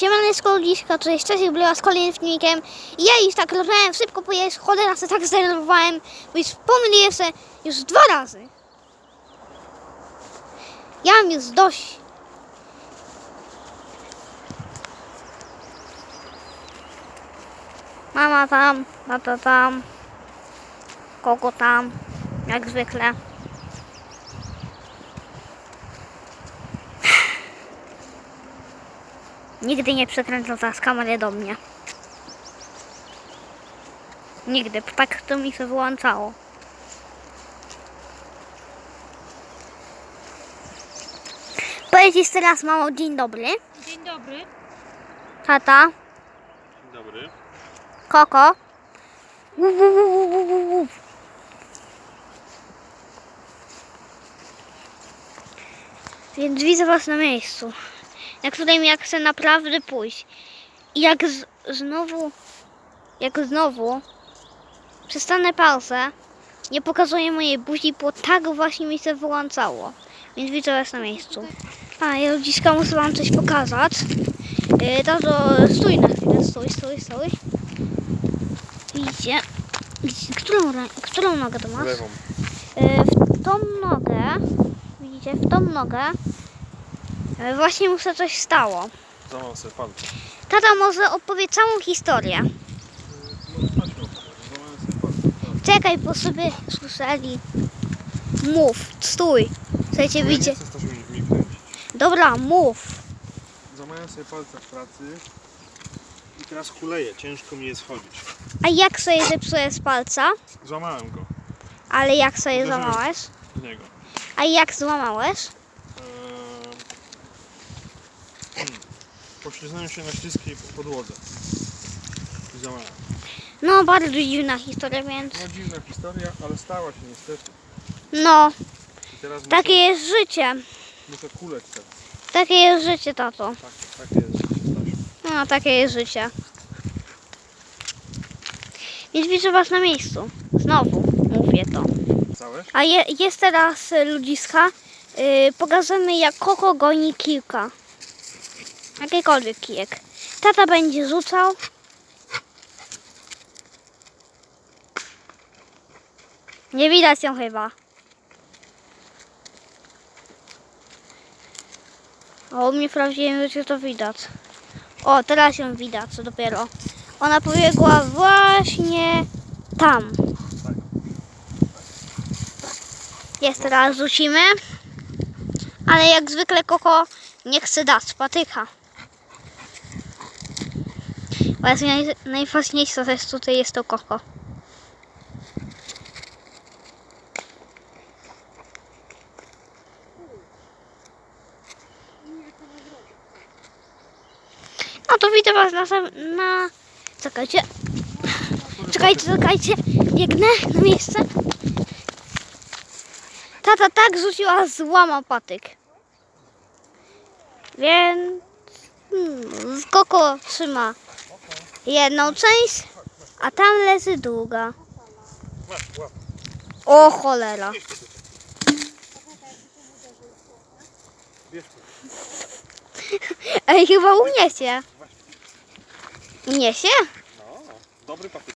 Siemaneczko ludziska, to jest Czesiek była z kolejnym filmikiem i ja już tak rozmawiałem szybko, już cholera se tak zdenerwowałem, bo już pomyliłem se już dwa razy. Ja mam już dość. Mama tam, tata tam, kogo tam, jak zwykle. Nigdy nie przekręcał ta z kamery do mnie. Nigdy, tak to mi się wyłączało. Powiedz teraz mamo dzień dobry. Dzień dobry. Tata, Dzień dobry. Koko. Wu, wu, wu, wu. Więc widzę was na miejscu, na którym ja chcę naprawdę pójść. I jak z, znowu, jak znowu przestanę pauzę, nie pokazuję mojej buzi, bo tak właśnie mi się wyłączało. Więc widzę was na miejscu. A, ja ludziska muszę wam coś pokazać. Yy, tato, stój na chwilę, stój, stój, stój. Widzicie? Widzicie, Którą, którą nogę to masz? Lewą. Yy, w tą nogę, widzicie, w tą nogę właśnie mu się coś stało. Złamał sobie palce. Tata może opowie całą historię. No. Czekaj, bo sobie słyszeli. Mów, stój. Z taśmy mi kręcić. Dobra, mów. Złamałem sobie palce w pracy. I teraz kuleję. Ciężko mi jest chodzić. A jak sobie zepsujesz palca? Złamałem go. Ale jak sobie Uderzyłem. złamałeś? W niego. A jak złamałeś? Eee... Hmm. Poślizgnąłem się na śliskiej podłodze. I złamałem. No, bardzo dziwna historia, więc. No dziwna historia, ale stała się niestety. No, I teraz muszę, takie jest życie. muszę kuleć teraz. Takie jest życie, tato. Tak, takie jest życie, Stasiu. No, takie jest życie. Więc widzę was na miejscu. Znowu mówię to. Całeś? A je, jest teraz y, ludziska. Yy, pokażemy jak Koko goni kilka. Jakikolwiek kijek. Tata będzie rzucał. Nie widać ją chyba. O, u mnie w prawdziwym to widać. O, teraz ją widać, co dopiero. Ona pobiegła właśnie tam. Jest teraz rzucimy. Ale jak zwykle Koko nie chce dać patyka. Naj, najważniejsze też tutaj jest to Koko. No to widzę was na, na... Czekajcie. Czekajcie, czekajcie. Biegnę na miejsce. Tata tak rzuciła, złamał patyk. Więc hmm, z Koko trzyma jedną część, a tam leży druga. O cholera. Ej, chyba uniesie. Uniesie? No, dobry patyk.